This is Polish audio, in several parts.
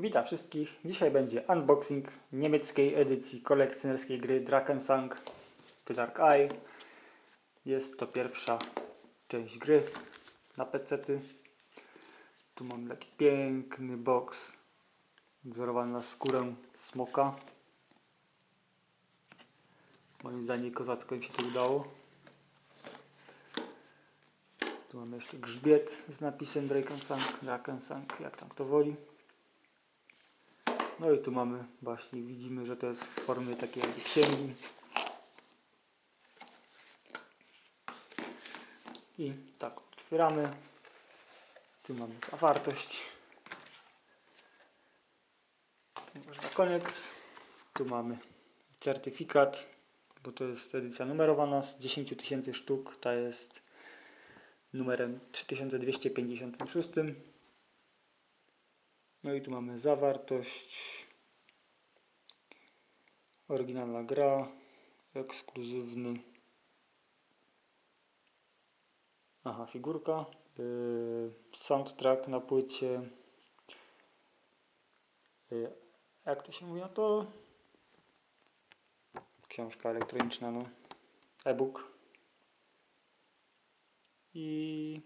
Witam wszystkich. Dzisiaj będzie unboxing niemieckiej edycji kolekcjonerskiej gry Drakensang The Dark Eye. Jest to pierwsza część gry na PC-ty. Tu mam taki piękny box wzorowany na skórę smoka. Moim zdaniem kozacko im się to udało. Tu mamy jeszcze grzbiet z napisem Drakensang, Drakensang, jak tam kto woli. No i tu mamy właśnie, widzimy, że to jest w formie takiej jakby księgi. I tak otwieramy. Tu mamy zawartość. To może na koniec. Tu mamy certyfikat, bo to jest edycja numerowana z 10 tysięcy sztuk. Ta jest numerem 3256. No i tu mamy zawartość. Oryginalna gra. Ekskluzywny. Aha, figurka. Yy, soundtrack na płycie. Yy, jak to się mówi na to? Książka elektroniczna, no. E-book. I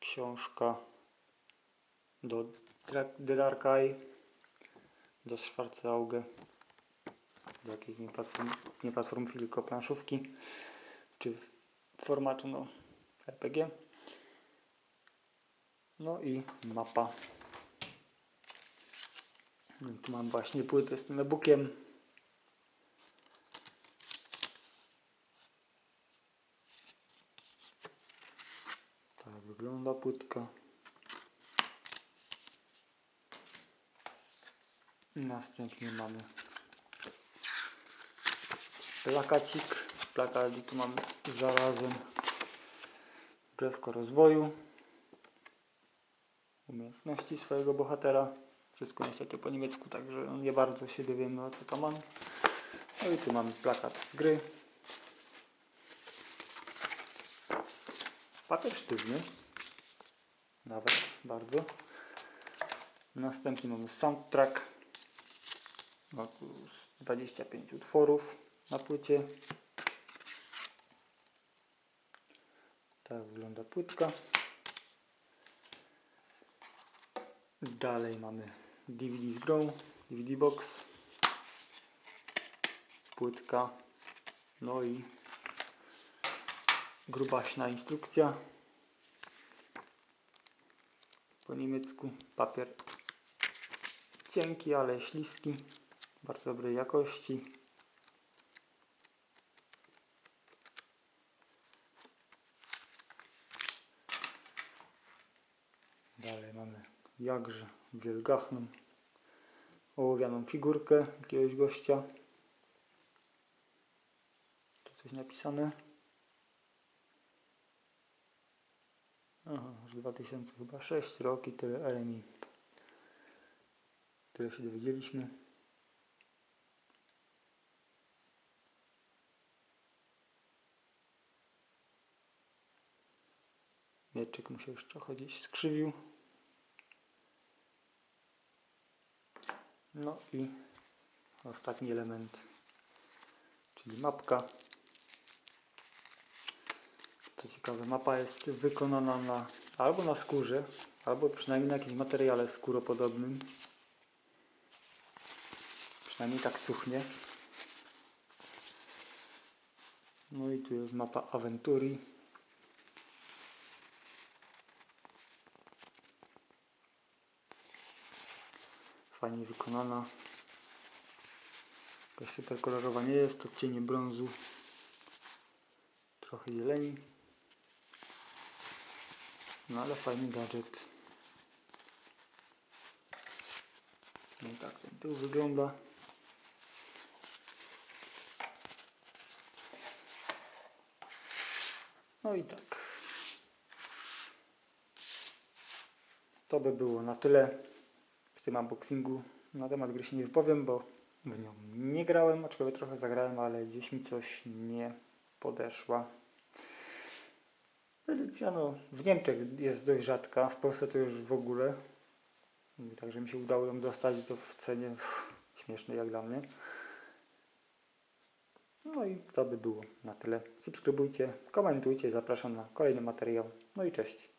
książka do Eye, do Schwarze Auge, do jakiejś nie platform, nie platform tylko planszówki, czy formatu no, RPG. No i mapa. No tu mam właśnie płytę z tym e-bookiem. Tak wygląda płytka. Następnie mamy plakacik. Plakat tu mamy zarazem drzewko rozwoju, umiejętności swojego bohatera. Wszystko niestety po niemiecku, także nie bardzo się dowiemy o co to mam. No i tu mamy plakat z gry. Papier sztywny. Nawet bardzo. Następnie mamy soundtrack. Z 25 utworów na płycie. Tak wygląda płytka. Dalej mamy DVD z grą, DVD box, płytka, no i grubaśna instrukcja po niemiecku, papier cienki, ale śliski, bardzo dobrej jakości. Dalej mamy jakże wielgachną ołowianą figurkę jakiegoś gościa. Tu coś napisane. Aha, że 2006 rok i tyle RMI. Tyle się dowiedzieliśmy. Mieczek mu się już trochę gdzieś skrzywił. No i ostatni element, czyli mapka. Co ciekawe, mapa jest wykonana na, albo na skórze, albo przynajmniej na jakimś materiale skóropodobnym. Przynajmniej tak cuchnie. No i tu jest mapa Aventuri. Fajnie wykonana. Jakaś super kolorowa nie jest, to cienie brązu. Trochę zieleni. No ale fajny gadżet. No tak ten tył wygląda. No i tak. To by było na tyle tym unboxingu. Na temat gry się nie wypowiem, bo w nią nie grałem, aczkolwiek trochę zagrałem, ale gdzieś mi coś nie podeszła. Edycja no, w Niemczech jest dość rzadka, w Polsce to już w ogóle. Także mi się udało ją dostać to w cenie pff, śmiesznej jak dla mnie. No i to by było na tyle. Subskrybujcie, komentujcie, zapraszam na kolejny materiał. No i cześć.